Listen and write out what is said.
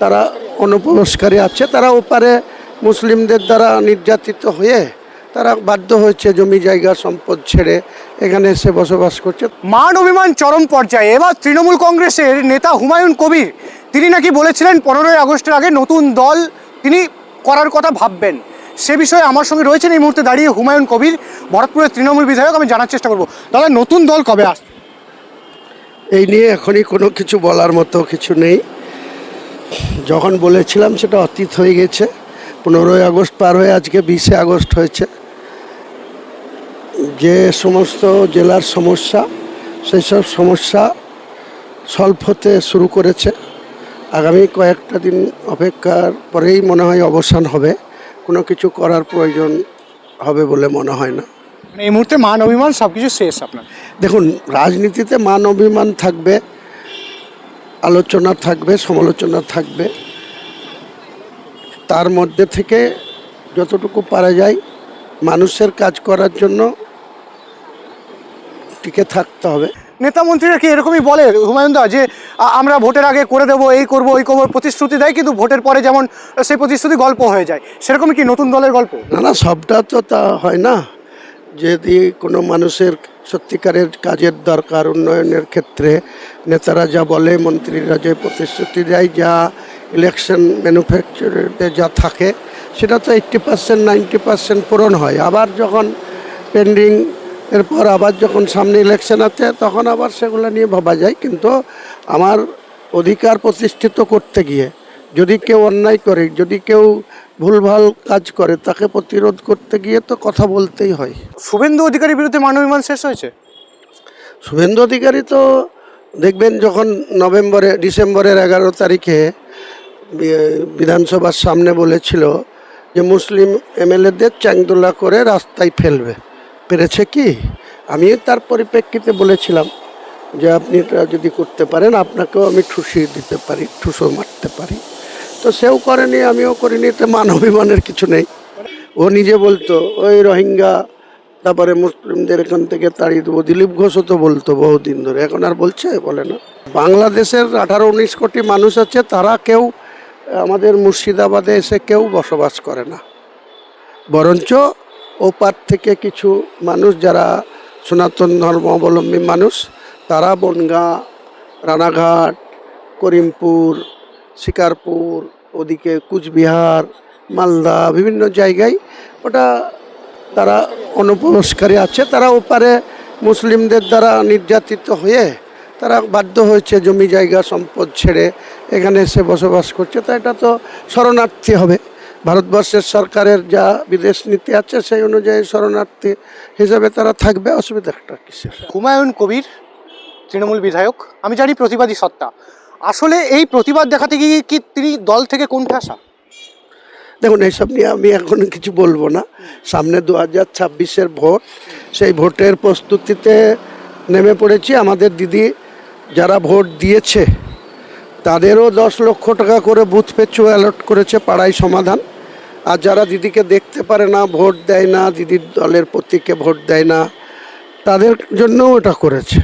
তারা অনুপ্রবেশকারী আছে তারা ওপারে মুসলিমদের দ্বারা নির্যাতিত হয়ে তারা বাধ্য হয়েছে জমি জায়গা সম্পদ ছেড়ে এখানে এসে বসবাস করছে। মান অভিমান চরম পর্যায়ে। এবার তৃণমূল কংগ্রেসের নেতা হুমায়ুন কবির তিনি নাকি বলেছিলেন পনেরোই আগস্টের আগে নতুন দল তিনি করার কথা ভাববেন। সে বিষয়ে আমার সঙ্গে রয়েছেন এই মুহূর্তে দাঁড়িয়ে হুমায়ুন কবির ভরতপুরের তৃণমূল বিধায়ক। আমি জানার চেষ্টা করব। দাদা নতুন দল কবে আস এই নিয়ে এখনই কোনো কিছু বলার মতো কিছু নেই। যখন বলেছিলাম সেটা অতীত হয়ে গেছে পনেরোই আগস্ট পার হয়ে আজকে বিশে আগস্ট হয়েছে। যে সমস্ত জেলার সমস্যা সেই সব সমস্যা সলভ হতে শুরু করেছে। আগামী কয়েকটা দিন অপেক্ষার পরেই মনে হয় অবসান হবে। কোনো কিছু করার প্রয়োজন হবে বলে মনে হয় না। মানে এই মুহূর্তে মান অভিমান সব কিছু শেষ আপনার? দেখুন রাজনীতিতে মান অভিমান থাকবে আলোচনা থাকবে সমালোচনা থাকবে। তার মধ্যে থেকে যতটুকু পারা যায় মানুষের কাজ করার জন্য টিকে থাকতে হবে। নেতা মন্ত্রীরা কি এরকমই বলে হুমায়ুন দা যে আমরা ভোটের আগে করে দেবো এই করব ওই করব প্রতিশ্রুতি দেয় কিন্তু ভোটের পরে যেমন সেই প্রতিশ্রুতি গল্প হয়ে যায়। সেরকমই কি নতুন দলের গল্প? না না সবটা তো তা হয় না। যদি কোনো মানুষের সত্যিকারের কাজের দরকার উন্নয়নের ক্ষেত্রে নেতারা যা বলে, মন্ত্রীরা যে প্রতিশ্রুতি দেয়, যা ইলেকশন ম্যানুফ্যাকচারে যা থাকে, সেটা তো এইট্টি পার্সেন্ট নাইনটি পার্সেন্ট পূরণ হয়। আবার যখন পেন্ডিং এরপর আবার যখন সামনে ইলেকশন আছে, তখন আবার সেগুলো নিয়ে ভাবা যায়। কিন্তু আমার অধিকার প্রতিষ্ঠিত করতে গিয়ে যদি কেউ অন্যায় করে যদি কেউ ভুলভাল কাজ করে তাকে প্রতিরোধ করতে গিয়ে তো কথা বলতেই হয়। শুভেন্দু অধিকারীর বিরুদ্ধে মান অভিমান শেষ হয়েছে? শুভেন্দু অধিকারী তো দেখবেন যখন নভেম্বরে ডিসেম্বরের এগারো তারিখে বিধানসভার সামনে বলেছিল যে মুসলিম এমএলএদের চ্যাংদোলা করে রাস্তায় ফেলবে। পেরেছে কি? আমি তার পরিপ্রেক্ষিতে বলেছিলাম যে আপনি এটা যদি করতে পারেন আপনাকেও আমি ঠুসিয়ে দিতে পারি ঠুসো মারতে পারি। তো সেও করেনি, আমিও করিনি, এতে মান অভিমানের কিছু নেই। ও নিজে বলতো, ওই রোহিঙ্গা, তারপরে মুসলিমদের এখান থেকে তাড়িয়ে দেবো। দিলীপ ঘোষও তো বলতো বহুদিন ধরে, এখন আর বলছে, বলে না। বাংলাদেশের আঠারো উনিশ কোটি মানুষ আছে, তারা কেউ, আমাদের মুর্শিদাবাদে এসে কেউ বসবাস করে না। বরঞ্চ ওপার থেকে কিছু মানুষ, যারা সনাতন ধর্মাবলম্বী মানুষ, তারা বনগাঁ, রানাঘাট, করিমপুর শিকারপুর, ওদিকে কুচবিহার, মালদা, বিভিন্ন জায়গায় ওটা তারা অনুপ্রবেশকারী আছে। তারা ওপারে মুসলিমদের দ্বারা নির্যাতিত হয়ে তারা বাধ্য হয়েছে জমি জায়গা, সম্পদ ছেড়ে এখানে এসে বসবাস করছে। তা এটা তো শরণার্থী হবে। ভারতবর্ষের সরকারের যা বিদেশ নীতি আছে, সেই অনুযায়ী শরণার্থী হিসাবে তারা থাকবে। অসুবিধা একটা কিসের? হুমায়ুন কবির, তৃণমূল বিধায়ক। আমি জানি প্রতিবাদী সত্তা। আসলে এই প্রতিবাদ দেখাতে গিয়ে কি তিনি দল থেকে কোনটা আসা? দেখুন, এইসব নিয়ে আমি এখন কিছু বলব না। সামনে দু হাজার ছাব্বিশের ভোট, সেই ভোটের প্রস্তুতিতে নেমে পড়েছি। আমাদের দিদি যারা ভোট দিয়েছে, তাদেরও দশ লক্ষ টাকা করে বুথ পেছু অ্যালট করেছে পাড়ায় সমাধান। আর যারা দিদিকে দেখতে পারে না, ভোট দেয় না, দিদির দলের প্রতীকে ভোট দেয় না, তাদের জন্যও এটা করেছে।